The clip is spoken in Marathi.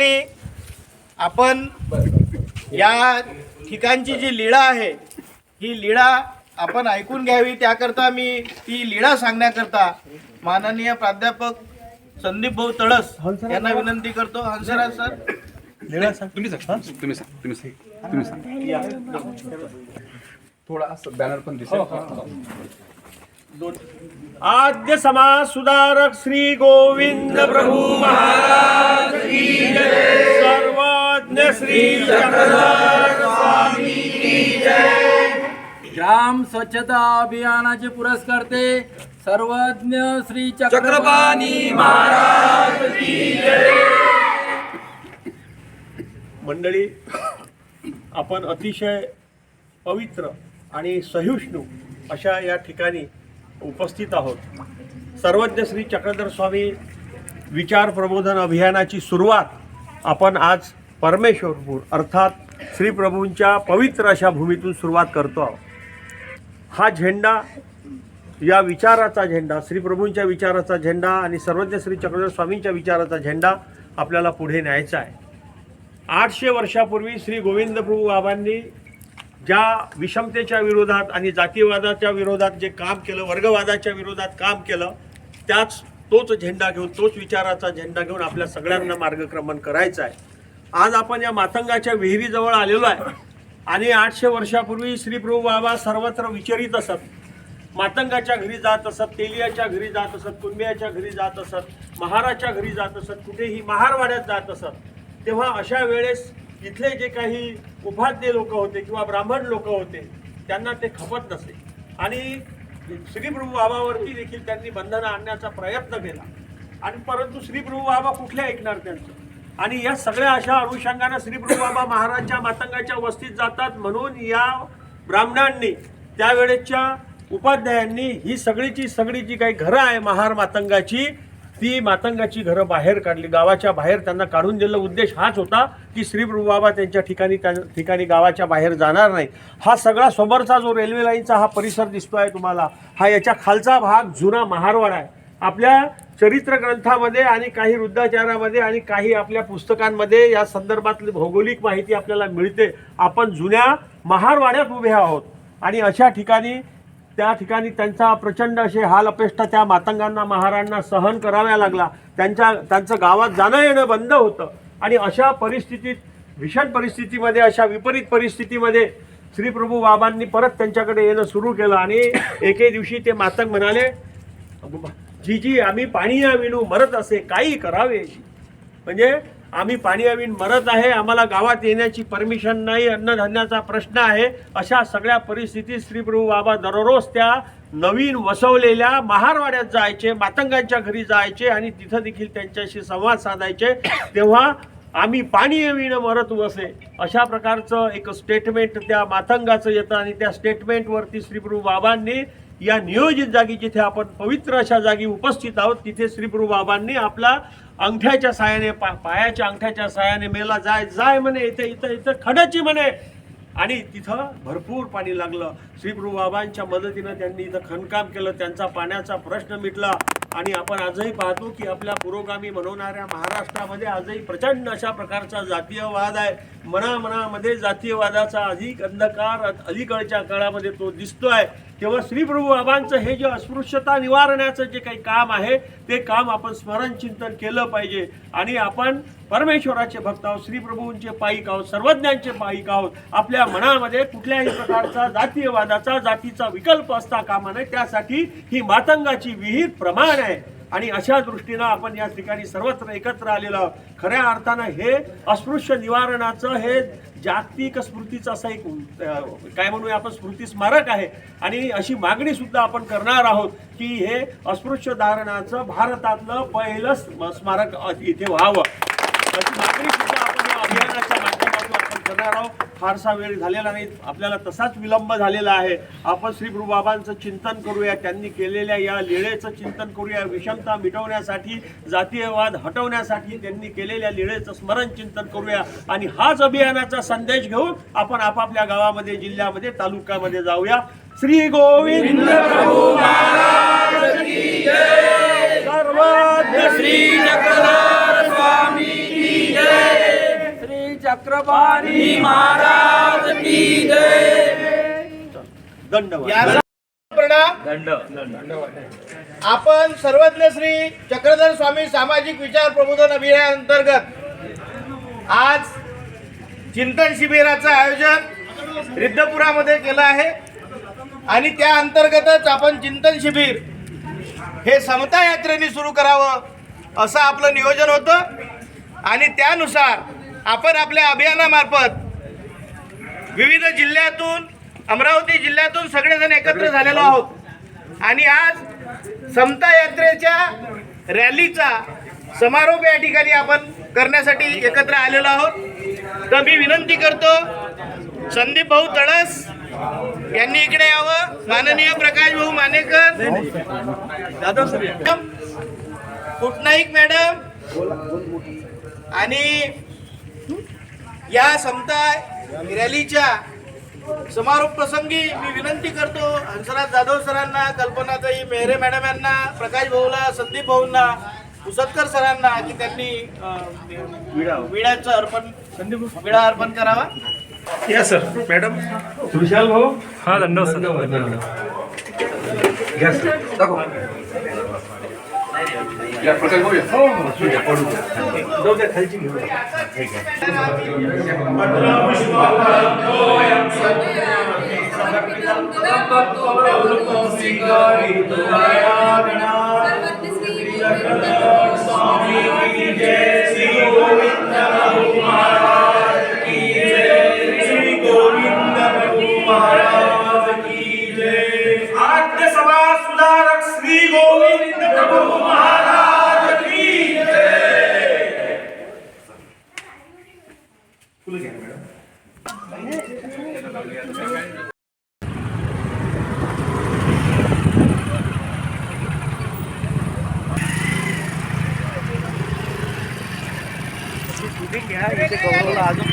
आणि आपण या ठिकाणची जी लीळा आहे ही लीळा आपण ऐकून घ्यावी. त्याकरता मी ती लीळा सांगण्याकरता माननीय प्राध्यापक संदीप भाऊ तळस यांना विनंती करतो. हंसराज सर. तुम्ही सांग. तुम्ही सांग. तुम्ही सांग. तुम्ही सांग. थोडा बॅनर पण दिसेल. आद्य समाज सुधारक श्री गोविंद प्रभू महाराज श्री स्वामी ग्राम स्वच्छता अभियानाचे पुरस्कर्ते सर्वज्ञ श्री चक्रपाणी मंडळी आपण अतिशय पवित्र आणि सहिष्णू अशा या ठिकाणी उपस्थित आहोत. सर्वज्ञ श्री चक्रधर स्वामी विचार प्रबोधन अभियानाची सुरुवात आपण आज परमेश्वरपूर अर्थात श्रीप्रभूंच्या पवित्र अशा भूमीतून सुरुवात करतो आहोत. हा झेंडा या विचाराचा झेंडा श्रीप्रभूंच्या विचाराचा झेंडा आणि सर्वज्ञ श्री चक्रधर स्वामींच्या विचाराचा झेंडा आपल्याला पुढे न्यायचा आहे. आठशे वर्षापूर्वी श्री गोविंदप्रभू बाबांनी ज्या विषमतेच्या विरोधात आणि जातीवादाच्या विरोधात जे काम केलं वर्गवादाच्या विरोधात काम केलं त्याच तोच झेंडा घेऊन तोच विचाराचा झेंडा घेऊन आपल्या सगळ्यांना मार्गक्रमण करायचं आहे. आज आपण या मातंगाच्या विहिरीजवळ आलेलो आहे. आणि आठशे वर्षापूर्वी श्रीप्रभू बाबा सर्वत्र विचारित असत. मातंगाच्या घरी जात असत तेलियाच्या घरी जात असत कुंबियाच्या घरी जात असत महाराच्या घरी जात असत कुठेही महारवाड्यात जात असत. तेव्हा अशा वेळेस इथले जे काही उपाध्य लोक होते किंवा ब्राह्मण लोक होते त्यांना ते खपत नसे. आणि श्रीप्रभू बाबावरती देखील त्यांनी बंधनं आणण्याचा प्रयत्न केला. आणि परंतु श्रीप्रभू बाबा कुठले ऐकणार त्यांचं? आणि या सगळ्या अशा अनुषंगानं श्री बाबा महाराजच्या मातंगाच्या वस्तीत जातात. म्हणून या ब्राह्मणांनी त्यावेळेच्या उपाध्यायांनी ही सगळीची सगळी जी काही घरं आहे महार मातंगाची ती मातंगाची घरं बाहेर काढली. गावाच्या बाहेर त्यांना काढून दिलेला उद्देश हाच होता की श्री बाबा त्यांच्या ठिकाणी त्या ठिकाणी गावाच्या बाहेर जाणार नाही. हा सगळा समोरचा जो रेल्वे लाईनचा हा परिसर दिसतो आहे तुम्हाला हा याच्या खालचा भाग जुना महारवाडा आहे. आपल्या चरित्र ग्रंथामध्ये आणि काही वृद्धाचारामध्ये आणि काही आपल्या पुस्तकांमध्ये या संदर्भातली भौगोलिक माहिती आपल्याला मिळते. आपण जुन्या महारवाड्यात उभे आहोत. आणि अशा ठिकाणी त्या ठिकाणी त्यांचा प्रचंड असे हाल अपेष्टा त्या मातंगांना महारांना सहन कराव्या लागला. त्यांच्या त्यांचं गावात जाणं येणं बंद होतं. आणि अशा परिस्थितीत भीषण परिस्थितीमध्ये अशा विपरीत परिस्थितीमध्ये श्री प्रभू बाबांनी परत त्यांच्याकडे येणं सुरू केलं. आणि एके दिवशी ते मातंग म्हणाले जी जी आम्ही पाणीया विणू मरत असे काही करावे. म्हणजे आम्ही पाणी विण मरत आहे आम्हाला गावात येण्याची परमिशन नाही अन्नधान्याचा प्रश्न आहे अशा सगळ्या परिस्थितीत श्रीप्रभू बाबा दररोज त्या नवीन वसवलेल्या महारवाड्यात जायचे मातंगांच्या घरी जायचे आणि तिथं देखील त्यांच्याशी संवाद साधायचे तेव्हा आम्ही पाणी अवीन मरत वसे अशा प्रकारचं एक स्टेटमेंट त्या मातंगाचं येतं आणि त्या स्टेटमेंटवरती श्रीप्रभू बाबांनी या नियोजित जागी जिथे आपण पवित्र अशा जागी उपस्थित आहोत तिथे श्रीप्रभू बाबांनी आपला अंगठ्याच्या साहाय्याने पा पायाच्या अंगठ्याच्या साहाय्याने मेला जाय जाय म्हणे इथे इथं इथं खडाची म्हणे. आणि तिथं भरपूर पाणी लागलं. श्रीप्रभू बाबांच्या मदतीनं त्यांनी इथं खणकाम केलं त्यांचा पाण्याचा प्रश्न मिटला. आणि आपण आजही पाहतो की आपल्या पुरोगामी म्हणवणाऱ्या महाराष्ट्रामध्ये आजही प्रचंड अशा प्रकारचा जातीयवाद आहे. मना मनामध्ये जातीयवादाचा अधिक अंधकार अलीकडच्या काळामध्ये तो दिसतो आहे तेव्हा श्री प्रभू बाबांचं हे जे अस्पृश्यता निवारण्याचं जे काही काम आहे ते काम आपण स्मरण चिंतन केलं पाहिजे. आणि आपण परमेश्वराचे भक्त आहोत श्रीप्रभूंचे पायिक आहोत सर्वज्ञांचे पायिक आहोत आपल्या मनामध्ये कुठल्याही प्रकारचा जातीयवादाचा जातीचा विकल्प असता कामा नये. त्यासाठी ही मातंगाची विहीर प्रमाण आहे. आणि अशा दृष्टीनं आपण या ठिकाणी सर्वत्र एकत्र आलेलं खऱ्या अर्थानं हे अस्पृश्य निवारणाचं हे जागतिक स्मृतीचं असं एक काय म्हणूया आपण स्मृती स्मारक आहे. आणि अशी मागणी सुद्धा आपण करणार आहोत की हे अस्पृश्य धारणाचं भारतातलं पहिलं स्म- स्मारक इथे व्हावं. अशी मागणी माध्यमातून फारसा वेळ झालेला नाही. आपल्याला तसाच विलंब झालेला आहे. आपण श्री चिंतन करूया त्यांनी केलेल्या या लीळेचं चिंतन करूया. विषमता मिटवण्यासाठी जातीयवाद हटवण्यासाठी त्यांनी केलेल्या लीळेचं स्मरण चिंतन करूया. आणि हाच अभियानाचा संदेश घेऊन आपण आपापल्या गावामध्ये जिल्ह्यामध्ये तालुक्यामध्ये जाऊया. श्री गोविंद चक्रपाणी महाराज की जय. धन्यवाद. आपण सर्वज्ञ श्री चक्रधर स्वामी सामाजिक विचार प्रबोधन अभियानांतर्गत आज चिंतन शिबिराचं आयोजन रिद्धपुरामध्ये केलं आहे. आणि त्या अंतर्गतच आपण चिंतन शिबिर हे समता यात्रेने सुरू करावं असं आपलं नियोजन होतं. आणि त्यानुसार आपण आपल्या अभियानामार्फत विविध जिल्ह्यातून अमरावती जिल्ह्यातून सगळेजण एकत्र झालेलो आहोत. आणि आज समता यात्रेच्या रॅलीचा समारोप या ठिकाणी आपण करण्यासाठी एकत्र आलेलो आहोत. तर मी विनंती करतो संदीप भाऊ तळस यांनी इकडे यावं. माननीय प्रकाश भाऊ मानेकर. दादा कुटनाईक मॅडम आणि या समता रॅलीच्या समारोप प्रसंगी मी विनंती करतो हंसराज जाधव सरांना कल्पनाताई मेहरे मॅडम यांना प्रकाश भाऊला संदीप भाऊंना उसतकर सरांना की त्यांनी विड्याचं अर्पण विडा अर्पण करावा. या सर. मॅडम. सुशाल भाऊ? हा सर. या. हो हो पडू द्या. जाऊ द्या खालची घेऊ आद्य घ्या इथे गौरवला अजून